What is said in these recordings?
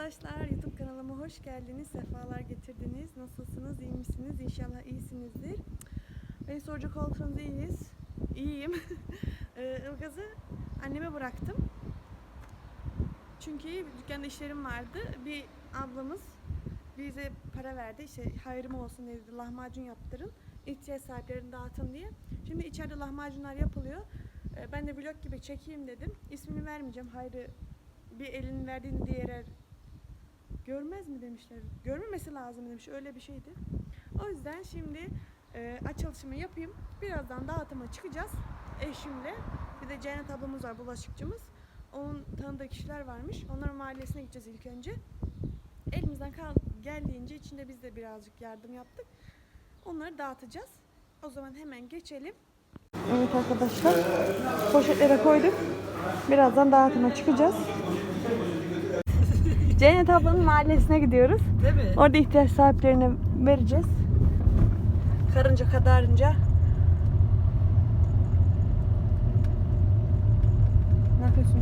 arkadaşlar, YouTube kanalıma hoş geldiniz, sefalar getirdiniz. Nasılsınız, iyi misiniz? İnşallah iyisinizdir. Beni soracak olursanız iyiyiz. İyiyim. Ee, Ilgaz'ı anneme bıraktım. Çünkü dükkanda işlerim vardı. Bir ablamız bize para verdi. İşte hayrım olsun dedi. Lahmacun yaptırın. ihtiyaç sahiplerine dağıtın diye. Şimdi içeride lahmacunlar yapılıyor. Ee, Ben de vlog gibi çekeyim dedim. İsmini vermeyeceğim. Hayrı bir elinin verdiğini diğer görmez mi demişler. Görmemesi lazım demiş. Öyle bir şeydi. O yüzden şimdi e, açılışımı yapayım. Birazdan dağıtıma çıkacağız eşimle. Bir de Cennet ablamız var bulaşıkçımız. Onun tanıdığı kişiler varmış. Onların mahallesine gideceğiz ilk önce. Elimizden geldiğince içinde biz de birazcık yardım yaptık. Onları dağıtacağız. O zaman hemen geçelim. Evet arkadaşlar. Poşetlere koyduk. Birazdan dağıtıma çıkacağız. Cennet ablanın mahallesine gidiyoruz. Değil mi? Orada ihtiyaç sahiplerine vereceğiz. Karınca kadarınca. Ne yapıyorsun?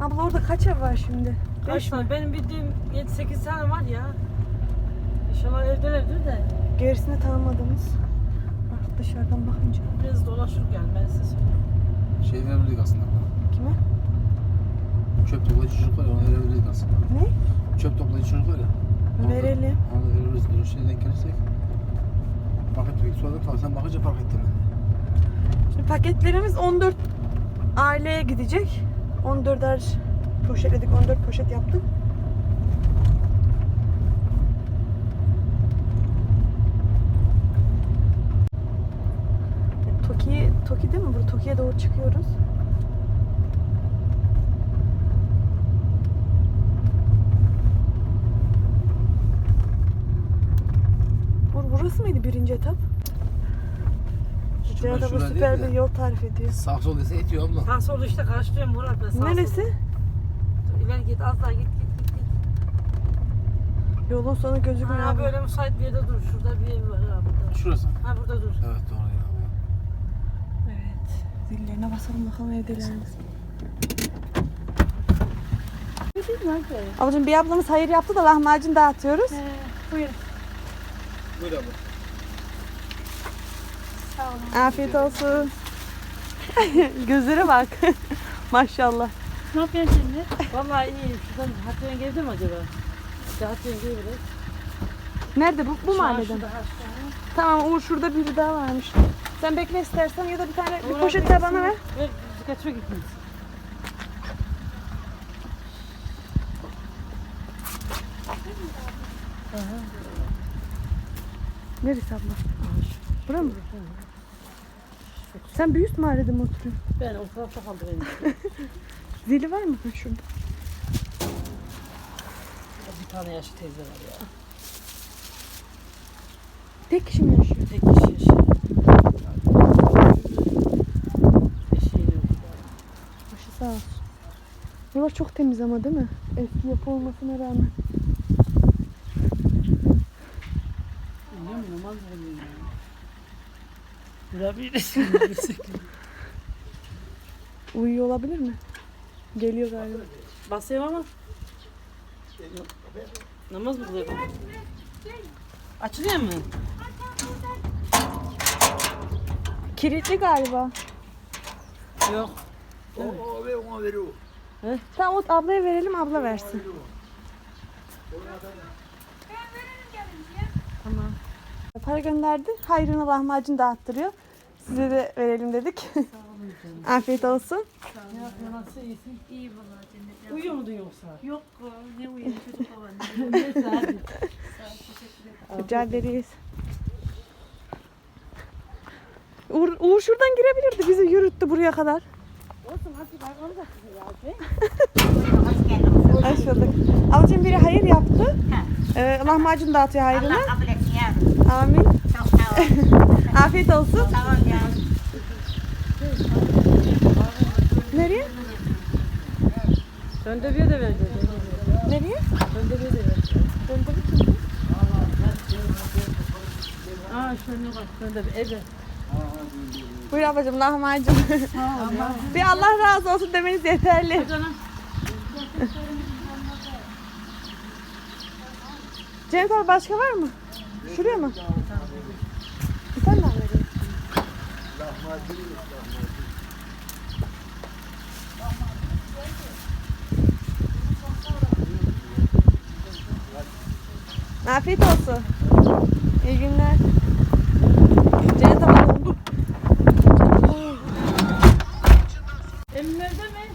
Abla orada kaç ev var şimdi? Kaç mi? tane? Benim bildiğim 7-8 tane var ya. İnşallah evdelerdir de. Gerisini tanımadığımız. Dışarıdan bakınca. Biraz dolaşırken ben size söyleyeyim. Şey verebilirdik aslında. Kime? Çöp toplayıcı çocuk var ya ona verebilirdik aslında. Ne? Çöp toplayıcı çocuk var ya. ona da- Verelim. Ona da veririz. Dur şeyden gelirsek. Fark ki sonra tabii sen bakınca fark ettim ben. Şimdi paketlerimiz 14 aileye gidecek. 14'er poşetledik, 14 poşet yaptık. Toki, değil mi? Burada Toki'ye doğru çıkıyoruz. Bur- Burası mıydı birinci etap? Cennet abla şurada süper bir yol tarif ediyor. Sağ sol dese etiyor abla. Sağ sol işte karşılıyorum Murat ben sağ Neresi? sol. İleri git az daha git git git. git. Yolun sonu gözükmüyor. Ha abi. böyle müsait bir yerde dur. Şurada bir ev var burada. Şurası. Ha burada dur. Evet doğru. Zillerine basalım bakalım evdeler mi? Ablacığım bir ablamız hayır yaptı da lahmacun dağıtıyoruz. Buyur. Buyur abla. Afiyet olsun. Gözlere bak. Maşallah. Ne yapıyorsun şimdi? Vallahi iyi. Şuradan Hatice'nin geldi mi acaba? İşte Hatice'nin geldi biraz. Nerede bu? Bu Şu an mahalleden. şurada, ha, şurada. Tamam Uğur şurada biri daha varmış. Sen bekle istersen ya da bir tane bir poşet de bana ver. Ver kaçma gitmeyiz. Neresi abla? Bura mı? Sen büyük mahallede mi oturuyorsun? Ben o tarafta kaldı benim. Zili var mı? Şurada. bir tane yaşlı teyze var ya. Tek kişi mi yaşıyor? Tek kişi yaşıyor. Eşeğiyle öldü. Başı sağ olsun. Buralar çok temiz ama değil mi? Eski yapı olmasına rağmen. Biliyor musun? Namaz. Durabilirsin. Uyuyor olabilir mi? Geliyor galiba. Basayım ama. Namaz mı kılıyor? Açılıyor mu? Kilitli galiba. Yok. O, o ve ona veriyor. Tamam o ablaya verelim abla versin. Tamam. Para gönderdi. Hayrına lahmacun dağıttırıyor. Size de verelim dedik. Afiyet olsun. Ne yapıyorsun? Nasıl iyisin? İyi vallahi cennet. Uyuyor muydun yoksa? Yok ne uyuyor çocuk baban. Neyse hadi. Rica ederiz. Uğur, Uğur şuradan girebilirdi. Bizi yürüttü buraya kadar. Hoş bulduk. Ablacığım biri hayır yaptı. Ee, lahmacun dağıtıyor hayrına. Allah kabul etsin yavrum. Amin. Çok sağ ol. Afiyet olsun. Sağ ol yavrum. Nereye? Döndürüyor da verdi. Nereye? Döndürüyor da verdi. Döndürü kim? Aa şöyle bak. Döndür. Evet. Buyur ablacığım lahmacun. bir Allah razı olsun demeniz yeterli. Cennet abi başka var mı? Şuraya mı? Bir tane daha vereyim. Afiyet olsun. İyi günler. Cennet abi. Emin evde mi?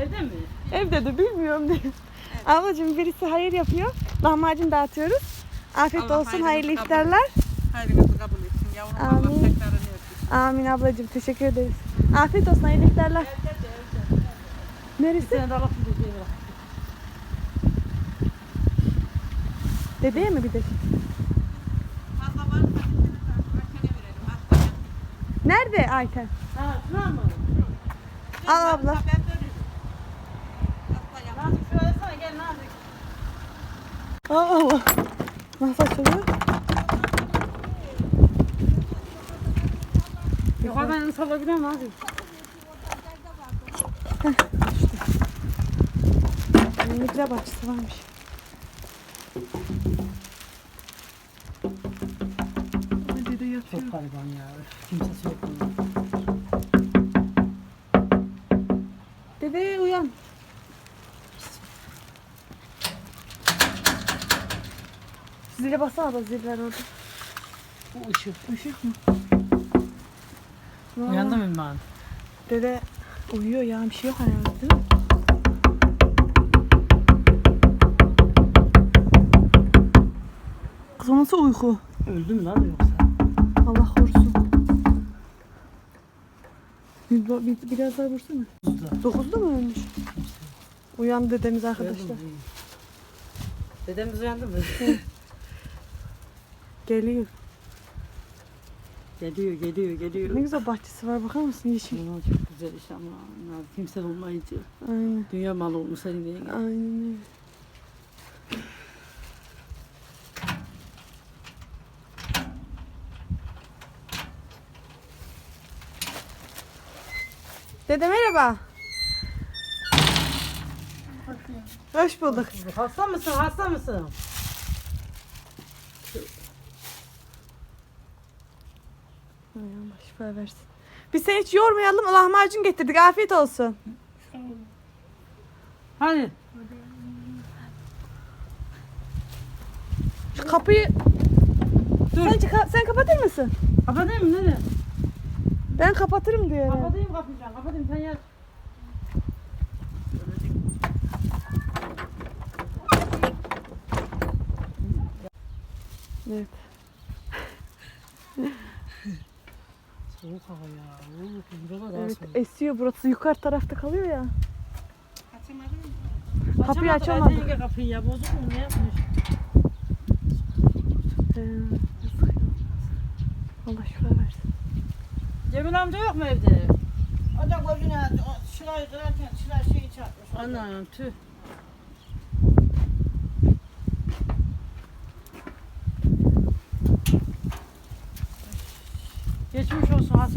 Evde mi? Evde de bilmiyorum diye. Ablacığım birisi hayır yapıyor. Lahmacun dağıtıyoruz. Afiyet Allah olsun, hayırlı kabul iftarlar. Hayrınızı kabul etsin yavrum. Allah Amin. tekrarını versin. Amin ablacığım, teşekkür ederiz. Afiyet olsun, hayırlı iftarlar. Neresi? Seni de. Dedeye mi bir de? Varsa bir tane verelim. Hastaya. Nerede Ayten? Ha, mı? Al abla. Ben dönürüm. Hastaya. Nazik şuraya sana gel Nazik. Allah Allah. Nasıl açılıyor? Yukarıdan salabilir miyim Nazik? Ne güzel bahçesi varmış. Ay, Dede yatıyor. Çok gariban ya. Kimsesi yok. bunun. Dede Zile bassana da zil ver orada. Bu ışık. Işık mı? Uyandı mı ben? Dede uyuyor ya bir şey yok herhalde değil mi? Kız o nasıl uyku? Öldü mü lan yoksa? Allah korusun. Bir, bir, biraz daha vursana. Usta. Dokuzda mı ölmüş? Uyandı dedemiz arkadaşlar. Uyandı mı? Dedemiz uyandı mı? Geliyor. geliyor, geliyor, geliyor. Ne güzel bahçesi var bakar mısın yeşil. Aman çok güzel iş ama ya kimse olmayınca Aynen. dünya malı olmuş senin yenge. Aynen öyle. Dede merhaba. Hoş bulduk. Hasta mısın? Hasta mısın? Ay Allah şifa versin. Biz seni hiç yormayalım. Lahmacun getirdik. Afiyet olsun. Hadi. Şu kapıyı Dur. sen, çıka- sen kapatır mısın? Kapatayım mı? Nereye? Ben kapatırım diyor. herhalde. Kapatayım kapıyı. Kapatayım sen yat. Evet. Soğuk hava ya. Oo, burada daha evet. soğuk. Esiyor burası. Yukarı tarafta kalıyor ya. Açamadın mı? Kapıyı yenge kapıyı ya. Bozuk mu? Ne yapmış? Ya. Allah şifa versin. Cemil amca yok mu evde? O da gözüne şurayı kırarken şuraya şeyi çarpmış. Anam tüh.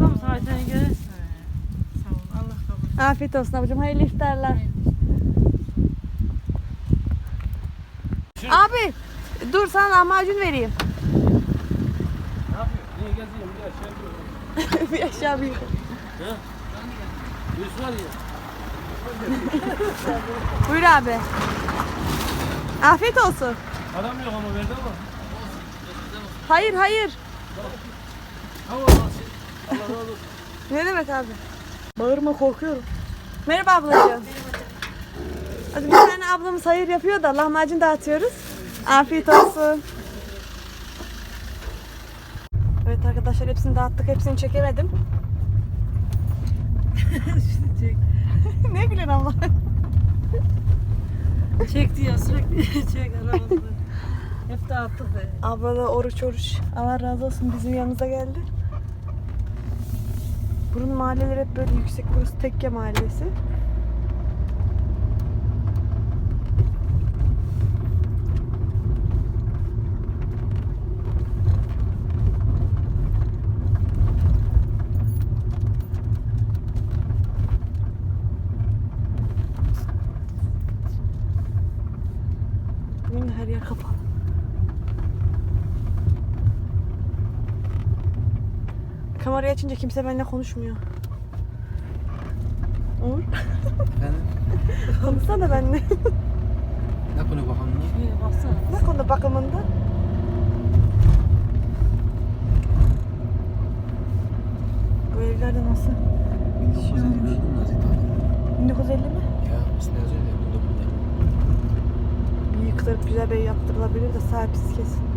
Mısın Ayten yenge? Sağ ol. Allah kabul etsin. Afiyet olsun ablacığım. Hayırlı iftarlar. Abi dur sana lahmacun vereyim. Ne yapıyor? Niye geziyorum? Bir aşağı yapıyorum. bir aşağı bir. Birisi var ya. Buyur abi. Afiyet olsun. Param yok ama verdi ama. Hayır hayır. Razı olsun. Ne demek abi? Bağırma korkuyorum. Merhaba ablacığım. Hadi bir tane ablamız hayır yapıyor da lahmacun dağıtıyoruz. Afiyet olsun. Evet arkadaşlar hepsini dağıttık. Hepsini çekemedim. Çek. ne gülen abla. Çekti ya sürekli çek aramızda. Hep dağıttık be. Abla da oruç oruç. Allah razı olsun bizim yanımıza geldi. Burun mahalleleri hep böyle yüksek. Burası tekke mahallesi. Bugün her yer kapalı. Kamerayı açınca kimse benimle konuşmuyor. Uğur, Efendim? konuşsana benimle. Ne konu bakalım? Şuraya baksana. ne konu bakımında? Bu evlerde nasıl? 1950 gördün mü Nazif Dağ'da? 1950 mi? Ya ismi yazıyor ya 1950. Bir yıktırıp güzel bir yaptırılabilir de sahipsiz kesin.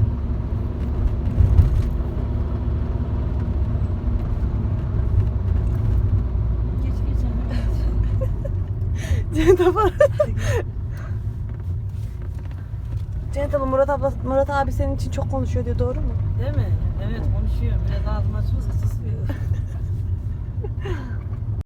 Cennet var. Murat abla Murat abi senin için çok konuşuyor diyor doğru mu? Değil mi? Evet konuşuyorum. Biraz ağzım açılırsa susuyor.